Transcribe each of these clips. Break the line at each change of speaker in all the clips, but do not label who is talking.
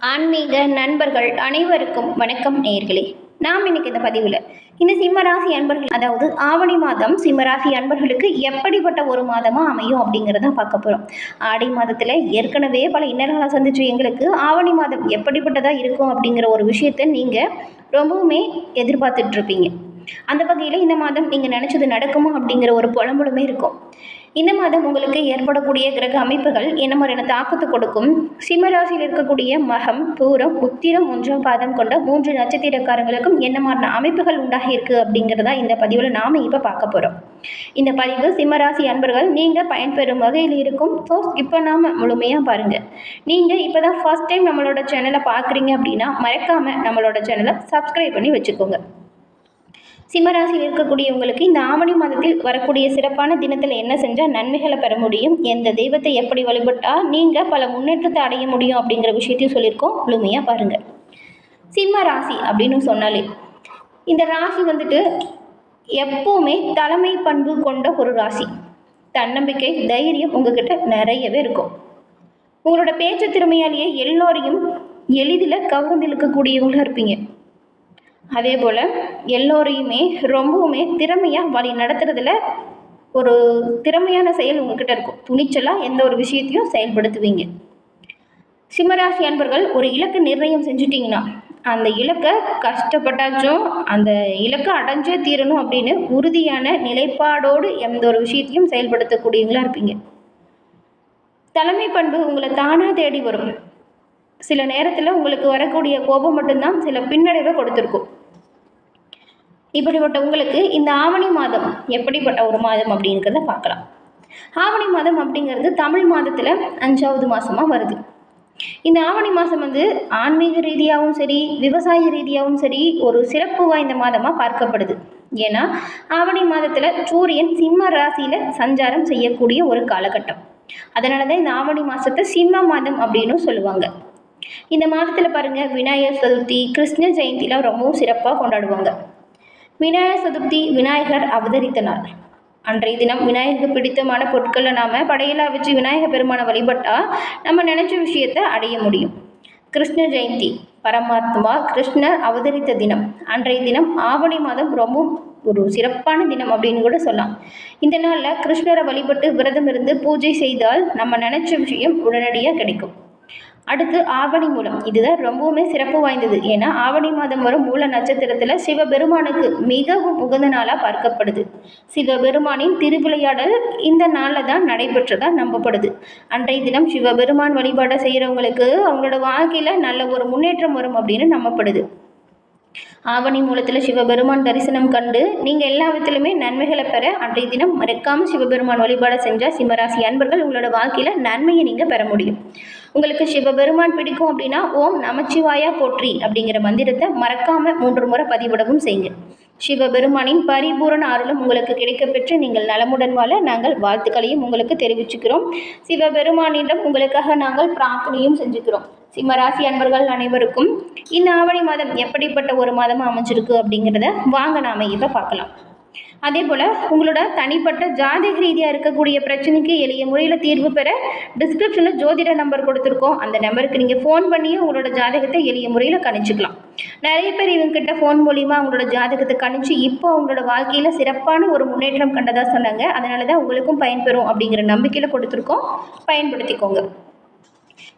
ஆன்மீக நண்பர்கள் அனைவருக்கும் வணக்கம் நேர்களே நாம் இன்னைக்கு இந்த பதிவில் இந்த சிம்மராசி அன்பர்கள் அதாவது ஆவணி மாதம் சிம்மராசி அன்பர்களுக்கு எப்படிப்பட்ட ஒரு மாதமாக அமையும் அப்படிங்கிறத பார்க்க போகிறோம் ஆடி மாதத்தில் ஏற்கனவே பல இன்னல்களை சந்திச்சு எங்களுக்கு ஆவணி மாதம் எப்படிப்பட்டதாக இருக்கும் அப்படிங்கிற ஒரு விஷயத்தை நீங்கள் ரொம்பவுமே எதிர்பார்த்துட்ருப்பீங்க அந்த வகையில் இந்த மாதம் நீங்கள் நினச்சது நடக்குமா அப்படிங்கிற ஒரு புலம்பலுமே இருக்கும். இந்த மாதம் உங்களுக்கு ஏற்படக்கூடிய கிரக அமைப்புகள் என்ன மாதிரியான தாக்கத்தை கொடுக்கும்? சிம்மராசியில் இருக்கக்கூடிய மகம் பூரம் உத்திரம் ஒன்றாம் பாதம் கொண்ட மூன்று நட்சத்திரக்காரங்களுக்கும் என்ன மாதிரியான அமைப்புகள் உண்டாகி இருக்கு அப்படிங்கிறதா இந்த பதிவில் நாம் இப்போ பார்க்க போகிறோம் இந்த பதிவு சிம்மராசி அன்பர்கள் நீங்கள் பயன்பெறும் வகையில் இருக்கும். ஸோ இப்போ நாம் முழுமையாக பாருங்கள் நீங்கள் இப்போ தான் ஃபர்ஸ்ட் டைம் நம்மளோட சேனலை பார்க்குறீங்க அப்படின்னா மறக்காமல் நம்மளோட சேனலை சப்ஸ்கிரைப் பண்ணி வச்சுக்கோங்க. சிம்மராசியில் இருக்கக்கூடியவங்களுக்கு இந்த ஆவணி மாதத்தில் வரக்கூடிய சிறப்பான தினத்தில் என்ன செஞ்சால் நன்மைகளை பெற முடியும்? எந்த தெய்வத்தை எப்படி வழிபட்டால் நீங்கள் பல முன்னேற்றத்தை அடைய முடியும் அப்படிங்கிற விஷயத்தையும் சொல்லியிருக்கோம். முழுமையாக பாருங்கள் சிம்ம ராசி அப்படின்னு சொன்னாலே இந்த ராசி வந்துட்டு எப்போவுமே தலைமை பண்பு கொண்ட ஒரு ராசி. தன்னம்பிக்கை தைரியம் உங்ககிட்ட நிறையவே இருக்கும். உங்களோட பேச்சு திறமையாலேயே எல்லோரையும் எளிதில் கவர்ந்திழுக்கக்கூடியவங்களா இருப்பீங்க. அதே போல் எல்லோரையுமே ரொம்பவுமே திறமையாக வழி நடத்துறதுல ஒரு திறமையான செயல் உங்ககிட்ட இருக்கும். துணிச்சலாக எந்த ஒரு விஷயத்தையும் செயல்படுத்துவீங்க. சிம்மராசி அன்பர்கள் ஒரு இலக்கு நிர்ணயம் செஞ்சுட்டிங்கன்னா அந்த இலக்கை கஷ்டப்பட்டாச்சும் அந்த இலக்கை அடைஞ்சே தீரணும் அப்படின்னு உறுதியான நிலைப்பாடோடு எந்த ஒரு விஷயத்தையும் செயல்படுத்தக்கூடியவங்களா இருப்பீங்க. தலைமை பண்பு உங்களை தானாக தேடி வரும். சில நேரத்தில் உங்களுக்கு வரக்கூடிய கோபம் மட்டும்தான் சில பின்னடைவை கொடுத்துருக்கும். இப்படிப்பட்ட உங்களுக்கு இந்த ஆவணி மாதம் எப்படிப்பட்ட ஒரு மாதம் அப்படிங்கிறத பார்க்கலாம். ஆவணி மாதம் அப்படிங்கிறது தமிழ் மாதத்தில் அஞ்சாவது மாதமாக வருது. இந்த ஆவணி மாதம் வந்து ஆன்மீக ரீதியாகவும் சரி விவசாய ரீதியாகவும் சரி ஒரு சிறப்பு வாய்ந்த மாதமாக பார்க்கப்படுது. ஏன்னா ஆவணி மாதத்தில் சூரியன் சிம்ம ராசியில் சஞ்சாரம் செய்யக்கூடிய ஒரு காலகட்டம். அதனால தான் இந்த ஆவணி மாதத்தை சிம்ம மாதம் அப்படின்னு சொல்லுவாங்க. இந்த மாதத்தில் பாருங்கள் விநாயகர் சதுர்த்தி கிருஷ்ண ஜெயந்திலாம் ரொம்பவும் சிறப்பாக கொண்டாடுவாங்க. விநாயகர் சதுர்த்தி விநாயகர் அவதரித்த நாள் அன்றைய தினம் விநாயகருக்கு பிடித்தமான பொருட்களை நாம் படையலாக வச்சு விநாயகர் பெருமானை வழிபட்டால் நம்ம நினச்ச விஷயத்தை அடைய முடியும். கிருஷ்ண ஜெயந்தி பரமாத்மா கிருஷ்ணர் அவதரித்த தினம். அன்றைய தினம் ஆவணி மாதம் ரொம்ப ஒரு சிறப்பான தினம் அப்படின்னு கூட சொல்லலாம். இந்த நாளில் கிருஷ்ணரை வழிபட்டு விரதம் இருந்து பூஜை செய்தால் நம்ம நினச்ச விஷயம் உடனடியாக கிடைக்கும். அடுத்து ஆவணி மூலம். இதுதான் ரொம்பவுமே சிறப்பு வாய்ந்தது. ஏன்னா ஆவணி மாதம் வரும் மூல நட்சத்திரத்தில் சிவபெருமானுக்கு மிகவும் உகந்த நாளாக பார்க்கப்படுது. சிவபெருமானின் திருவிளையாடல் இந்த நாளில் தான் நடைபெற்றதாக நம்பப்படுது. அன்றைய தினம் சிவபெருமான் வழிபாடை செய்கிறவங்களுக்கு அவங்களோட வாழ்க்கையில் நல்ல ஒரு முன்னேற்றம் வரும் அப்படின்னு நம்பப்படுது. ஆவணி மூலத்தில் சிவபெருமான் தரிசனம் கண்டு நீங்கள் எல்லா விதத்திலுமே நன்மைகளை பெற அன்றைய தினம் மறக்காமல் சிவபெருமான் வழிபாடு செஞ்சால் சிம்மராசி அன்பர்கள் உங்களோட வாழ்க்கையில் நன்மையை நீங்கள் பெற முடியும். உங்களுக்கு சிவபெருமான் பிடிக்கும் அப்படின்னா ஓம் நமச்சிவாயா போற்றி அப்படிங்கிற மந்திரத்தை மறக்காமல் மூன்று முறை பதிவிடவும் செய்யுங்க. சிவபெருமானின் பரிபூரண அருளும் உங்களுக்கு கிடைக்கப்பெற்று நீங்கள் நலமுடன் வாழ நாங்கள் வாழ்த்துக்களையும் உங்களுக்கு தெரிவிச்சுக்கிறோம். சிவபெருமானிடம் உங்களுக்காக நாங்கள் பிரார்த்தனையும் செஞ்சுக்கிறோம். சிம்மராசி அன்பர்கள் அனைவருக்கும் இந்த ஆவணி மாதம் எப்படிப்பட்ட ஒரு மாதமாக அமைஞ்சிருக்கு அப்படிங்கிறத வாங்க நாம இப்போ பார்க்கலாம். அதே போல் உங்களோட தனிப்பட்ட ஜாதக ரீதியாக இருக்கக்கூடிய பிரச்சனைக்கு எளிய முறையில் தீர்வு பெற டிஸ்கிரிப்ஷனில் ஜோதிட நம்பர் கொடுத்துருக்கோம். அந்த நம்பருக்கு நீங்கள் ஃபோன் பண்ணியும் உங்களோட ஜாதகத்தை எளிய முறையில் கணிச்சிக்கலாம். நிறைய பேர் இவங்ககிட்ட ஃபோன் மூலிமா அவங்களோட ஜாதகத்தை கணிச்சு இப்போ அவங்களோட வாழ்க்கையில் சிறப்பான ஒரு முன்னேற்றம் கண்டதாக சொன்னாங்க. அதனால தான் உங்களுக்கும் பயன்பெறும் அப்படிங்கிற நம்பிக்கையில் கொடுத்துருக்கோம். பயன்படுத்திக்கோங்க.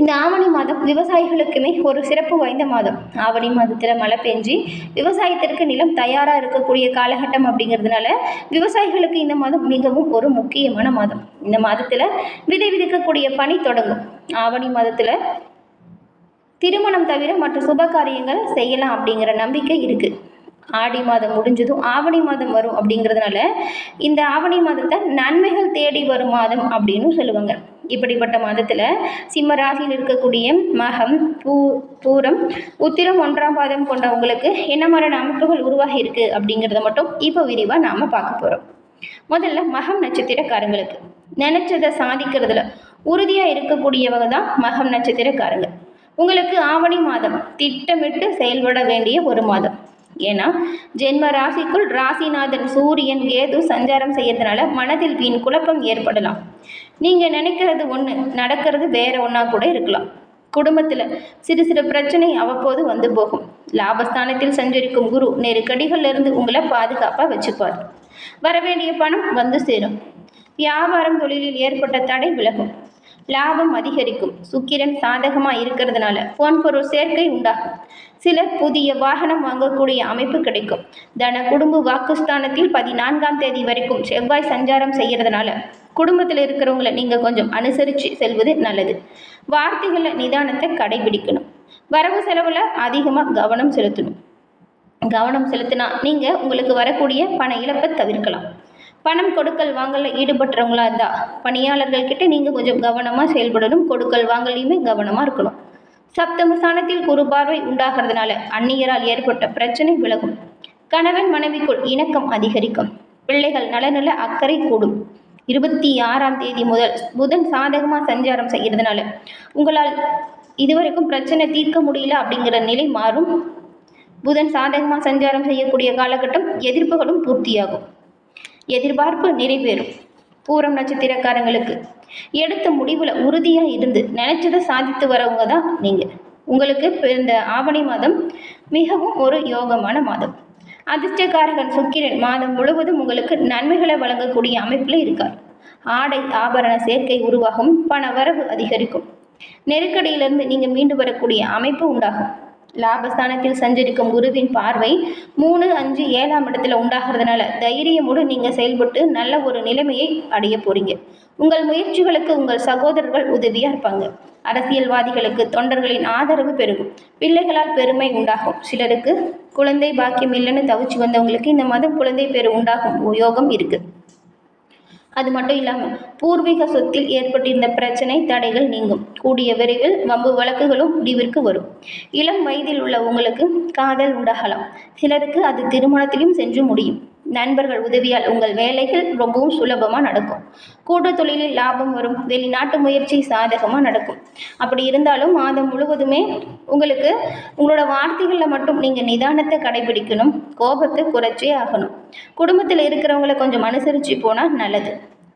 இந்த ஆவணி மாதம் விவசாயிகளுக்குமே ஒரு சிறப்பு வாய்ந்த மாதம். ஆவணி மாதத்தில் மழை பெஞ்சு விவசாயத்திற்கு நிலம் தயாராக இருக்கக்கூடிய காலகட்டம் அப்படிங்கிறதுனால விவசாயிகளுக்கு இந்த மாதம் மிகவும் ஒரு முக்கியமான மாதம். இந்த மாதத்தில் விதை விதைக்கக்கூடிய பணி தொடங்கும். ஆவணி மாதத்தில் திருமணம் தவிர மற்ற சுப காரியங்கள் செய்யலாம் அப்படிங்கிற நம்பிக்கை இருக்குது ஆடி மாதம் முடிஞ்சதும் ஆவணி மாதம் வரும் அப்படிங்கிறதுனால இந்த ஆவணி மாதத்தை நன்மைகள் தேடி வரும் மாதம் அப்படின்னு சொல்லுவாங்க. இப்படிப்பட்ட மாதத்தில் சிம்ம ராசியில் இருக்கக்கூடிய மகம் பூ பூரம் உத்திரம் ஒன்றாம் பாதம் கொண்டவங்களுக்கு என்ன மாதிரியான அமைப்புகள் உருவாகி இருக்கு அப்படிங்கிறத மட்டும் இப்போ விரிவாக நாம் பார்க்க போகிறோம் முதல்ல மகம் நட்சத்திரக்காரங்களுக்கு. நினச்சதை சாதிக்கிறதுல உறுதியாக இருக்கக்கூடியவங்க தான் மகம் நட்சத்திரக்காரங்க. உங்களுக்கு ஆவணி மாதம் திட்டமிட்டு செயல்பட வேண்டிய ஒரு மாதம். ஏன்னா ஜென்ம ராசிக்குள் ராசிநாதன் சூரியன் கேது சஞ்சாரம் செய்யறதுனால மனதில் வீண் குழப்பம் ஏற்படலாம். நீங்கள் நினைக்கிறது ஒன்று நடக்கிறது வேற ஒன்றா கூட இருக்கலாம். குடும்பத்தில் சிறு சிறு பிரச்சனை அவ்வப்போது வந்து போகும். லாபஸ்தானத்தில் சஞ்சரிக்கும் குரு நெருக்கடிகள்ல இருந்து உங்களை பாதுகாப்பாக வச்சுப்பார். வரவேண்டிய பணம் வந்து சேரும். வியாபாரம் தொழிலில் ஏற்பட்ட தடை விலகும். லாபம் அதிகரிக்கும். சுக்கிரன் சாதகமாக இருக்கிறதுனால பொன் பொருள் சேர்க்கை உண்டாகும். சிலர் புதிய வாகனம் வாங்கக்கூடிய அமைப்பு கிடைக்கும். தன குடும்ப வாக்குஸ்தானத்தில் பதினான்காம் தேதி வரைக்கும் செவ்வாய் சஞ்சாரம் செய்கிறதுனால குடும்பத்தில் இருக்கிறவங்களை நீங்கள் கொஞ்சம் அனுசரித்து செல்வது நல்லது. வார்த்தைகளில் நிதானத்தை கடைபிடிக்கணும். வரவு செலவில் அதிகமாக கவனம் செலுத்தணும். கவனம் செலுத்தினா நீங்கள் உங்களுக்கு வரக்கூடிய பண இழப்பை தவிர்க்கலாம். பணம் கொடுக்கல் வாங்கல ஈடுபட்டுறவங்களா இருந்தால் பணியாளர்கள் கிட்ட நீங்கள் கொஞ்சம் கவனமாக செயல்படணும். கொடுக்கல் வாங்கலையுமே கவனமாக இருக்கணும். சப்தம ஸ்தானத்தில் குரு பார்வை உண்டாகிறதுனால அந்நியரால் ஏற்பட்ட பிரச்சனை விலகும். கணவன் மனைவிக்குள் இணக்கம் அதிகரிக்கும். பிள்ளைகள் நலநல அக்கறை கூடும். இருபத்தி ஆறாம் தேதி முதல் புதன் சாதகமாக சஞ்சாரம் செய்கிறதுனால உங்களால் இதுவரைக்கும் பிரச்சனை தீர்க்க முடியல அப்படிங்கிற நிலை மாறும். புதன் சாதகமாக சஞ்சாரம் செய்யக்கூடிய காலகட்டம் எதிர்ப்புகளும் பூர்த்தியாகும். எதிர்பார்ப்பு நிறைவேறும். பூரம் நட்சத்திரக்காரங்களுக்கு எடுத்த முடிவில் உறுதியாக இருந்து நினைச்சதை சாதித்து வரவங்க தான் நீங்கள் உங்களுக்கு இந்த ஆவணி மாதம் மிகவும் ஒரு யோகமான மாதம். அதிர்ஷ்டக்காரகன் சுக்கிரன் மாதம் முழுவதும் உங்களுக்கு நன்மைகளை வழங்கக்கூடிய அமைப்பில் இருக்கார். ஆடை ஆபரண சேர்க்கை உருவாகும் பண வரவு அதிகரிக்கும். நெருக்கடியிலிருந்து நீங்கள் மீண்டு வரக்கூடிய அமைப்பு உண்டாகும். லாபஸ்தானத்தில் சஞ்சரிக்கும் குருவின் பார்வை மூணு அஞ்சு ஏழாம் இடத்துல உண்டாகிறதுனால தைரியமோடு நீங்கள் செயல்பட்டு நல்ல ஒரு நிலைமையை அடைய போறீங்க. உங்கள் முயற்சிகளுக்கு உங்கள் சகோதரர்கள் உதவியாக இருப்பாங்க. அரசியல்வாதிகளுக்கு தொண்டர்களின் ஆதரவு பெருகும். பிள்ளைகளால் பெருமை உண்டாகும். சிலருக்கு குழந்தை பாக்கியம் இல்லைன்னு தவிச்சு வந்தவங்களுக்கு இந்த மாதம் குழந்தை பேர் உண்டாகும் யோகம் இருக்குது அது மட்டும் இல்லாமல் பூர்வீக சொத்தில் ஏற்பட்டிருந்த பிரச்சனை தடைகள் நீங்கும். கூடிய விரைவில் வம்பு வழக்குகளும் முடிவிற்கு வரும். இளம் வயதில் உள்ள உங்களுக்கு காதல் உண்டாகலாம். சிலருக்கு அது திருமணத்திலும் சென்று முடியும். நண்பர்கள் உதவியால் உங்கள் வேலைகள் ரொம்பவும் சுலபமாக நடக்கும். கூட்டு தொழிலில் லாபம் வரும். வெளிநாட்டு முயற்சி சாதகமாக நடக்கும். அப்படி இருந்தாலும் மாதம் முழுவதுமே உங்களுக்கு உங்களோட வார்த்தைகளில் மட்டும் நீங்கள் நிதானத்தை கடைபிடிக்கணும். கோபத்தை குறைச்சே ஆகணும். குடும்பத்தில் இருக்கிறவங்கள கொஞ்சம் அனுசரித்து போனால் நல்லது.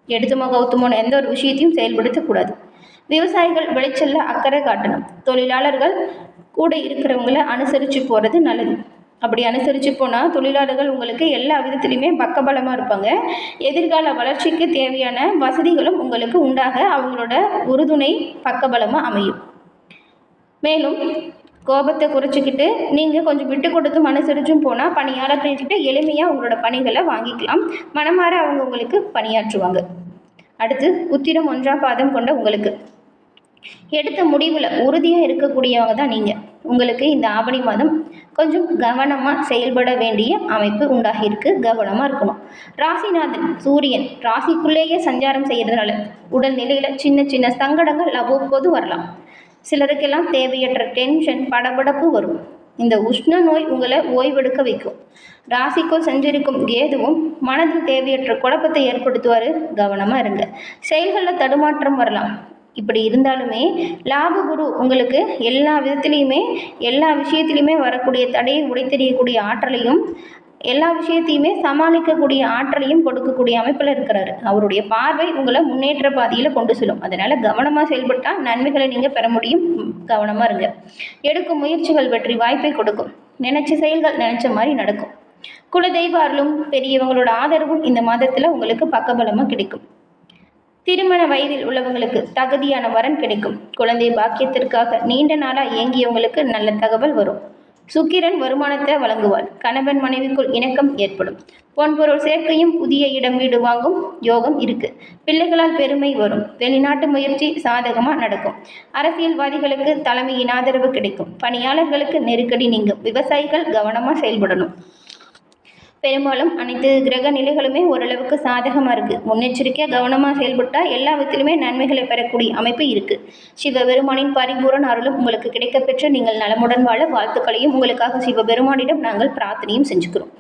எடுத்துமோ கௌத்துமோன்னு எந்த ஒரு விஷயத்தையும் செயல்படுத்தக்கூடாது. விவசாயிகள் விளைச்சலில் அக்கறை காட்டணும். தொழிலாளர்கள் கூட இருக்கிறவங்கள அனுசரித்து போகிறது நல்லது. அப்படி அனுசரித்து போனால் தொழிலாளர்கள் உங்களுக்கு எல்லா விதத்துலையுமே பக்கபலமாக இருப்பாங்க. எதிர்கால வளர்ச்சிக்கு தேவையான வசதிகளும் உங்களுக்கு உண்டாக அவங்களோட உறுதுணை பக்கபலமாக அமையும். மேலும் கோபத்தை குறைச்சிக்கிட்டு நீங்கள் கொஞ்சம் விட்டு கொடுத்து மனசரிச்சும் போனால் பணியாளர்கள்கிட்ட எளிமையாக உங்களோட பணிகளை வாங்கிக்கலாம். மனமாற அவங்க உங்களுக்கு பணியாற்றுவாங்க. அடுத்து உத்திரம் ஒன்றாம் பாதம் கொண்ட உங்களுக்கு. எடுத்த முடிவில் உறுதியாக இருக்கக்கூடியவங்க தான் நீங்கள் உங்களுக்கு இந்த ஆவணி மாதம் கொஞ்சம் கவனமாக செயல்பட வேண்டிய அமைப்பு உண்டாகியிருக்கு. கவனமாக இருக்கணும். ராசிநாதன் சூரியன் ராசிக்குள்ளேயே சஞ்சாரம் செய்கிறதுனால உடல்நிலையில் சின்ன சின்ன சங்கடங்கள் அவ்வப்போது வரலாம். சிலருக்கெல்லாம் தேவையற்ற டென்ஷன் படபடப்பு வரும். இந்த உஷ்ண நோய் உங்களை ஓய்வெடுக்க வைக்கும். ராசிக்குள் சஞ்சரிக்கும் கேதுவும் மனதில் தேவையற்ற குழப்பத்தை ஏற்படுத்துவார். கவனமாக இருங்க. செயல்களில் தடுமாற்றம் வரலாம். இப்படி இருந்தாலுமே லாபகுரு உங்களுக்கு எல்லா விதத்துலேயுமே எல்லா விஷயத்துலையுமே வரக்கூடிய தடையை உடைத்தெறியக்கூடிய ஆற்றலையும் எல்லா விஷயத்தையுமே சமாளிக்கக்கூடிய ஆற்றலையும் கொடுக்கக்கூடிய அமைப்பில் இருக்கிறாரு. அவருடைய பார்வை உங்களை முன்னேற்ற பாதையில் கொண்டு செல்லும். அதனால் கவனமாக செயல்பட்டால் நன்மைகளை நீங்கள் பெற முடியும். கவனமாக இருங்க. எடுக்கும் முயற்சிகள் வெற்றி வாய்ப்பை கொடுக்கும். நினைச்ச செயல்கள் நினைச்ச மாதிரி நடக்கும். குலதெய்வ அருளும் பெரியவங்களோட ஆதரவும் இந்த மாதத்தில் உங்களுக்கு பக்கபலமாக கிடைக்கும். திருமண வயதில் உள்ளவங்களுக்கு தகுதியான வரன் கிடைக்கும். குழந்தை பாக்கியத்திற்காக நீண்ட நாளாக இயங்கியவங்களுக்கு நல்ல தகவல் வரும். சுக்கிரன் வருமானத்தை வழங்குவார் கணவன் மனைவிக்குள் இணக்கம் ஏற்படும். பொன்பொருள் சேர்க்கையும் புதிய இடம் வீடு வாங்கும் யோகம் இருக்கு. பிள்ளைகளால் பெருமை வரும். வெளிநாட்டு முயற்சி சாதகமாக நடக்கும். அரசியல்வாதிகளுக்கு தலைமையின் ஆதரவு கிடைக்கும். பணியாளர்களுக்கு நெருக்கடி நீங்கும். விவசாயிகள் கவனமாக செயல்படணும். பெரும்பாலும் அனைத்து கிரக நிலைகளுமே ஓரளவுக்கு சாதகமாக இருக்குது முன்னெச்சரிக்கையாக கவனமாக செயல்பட்டால் எல்லா விதத்திலுமே நன்மைகளை பெறக்கூடிய அமைப்பு இருக்குது சிவபெருமானின் பரிபூரண அருளும் உங்களுக்கு கிடைக்கப்பெற்று நீங்கள் நலமுடன் வாழ வாழ்த்துக்களையும் உங்களுக்காக சிவபெருமானிடம் நாங்கள் பிரார்த்தனையும் செஞ்சுக்கிறோம்.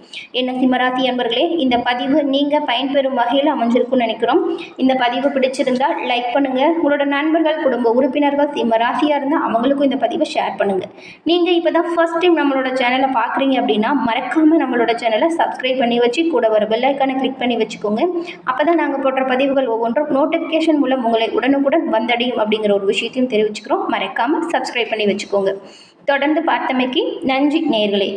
என்ன சிம்மராசி அன்பர்களே இந்த பதிவு நீங்கள் பயன்பெறும் வகையில் அமைஞ்சிருக்கும்னு நினைக்கிறோம். இந்த பதிவு பிடிச்சிருந்தால் லைக் பண்ணுங்கள் உங்களோட நண்பர்கள் குடும்ப உறுப்பினர்கள் சிம்ம ராசியாக இருந்தால் அவங்களுக்கும் இந்த பதிவை ஷேர் பண்ணுங்கள் நீங்கள் இப்போ தான் ஃபஸ்ட் டைம் நம்மளோட சேனலை பார்க்குறீங்க அப்படின்னா மறக்காமல் நம்மளோட சேனலை சப்ஸ்கிரைப் சப்ஸ்கிரைப் பண்ணி வச்சு கூட வர பெல்லைக்கானை கிளிக் பண்ணி வச்சுக்கோங்க. அப்போ தான் நாங்கள் போடுற பதிவுகள் ஒவ்வொன்றும் நோட்டிஃபிகேஷன் மூலம் உங்களை உடனுக்குடன் வந்தடையும் அப்படிங்கிற ஒரு விஷயத்தையும் தெரிவிச்சுக்கிறோம். மறக்காமல் சப்ஸ்கிரைப் பண்ணி வச்சுக்கோங்க. தொடர்ந்து பார்த்தமைக்கு நன்றி நேர்களே.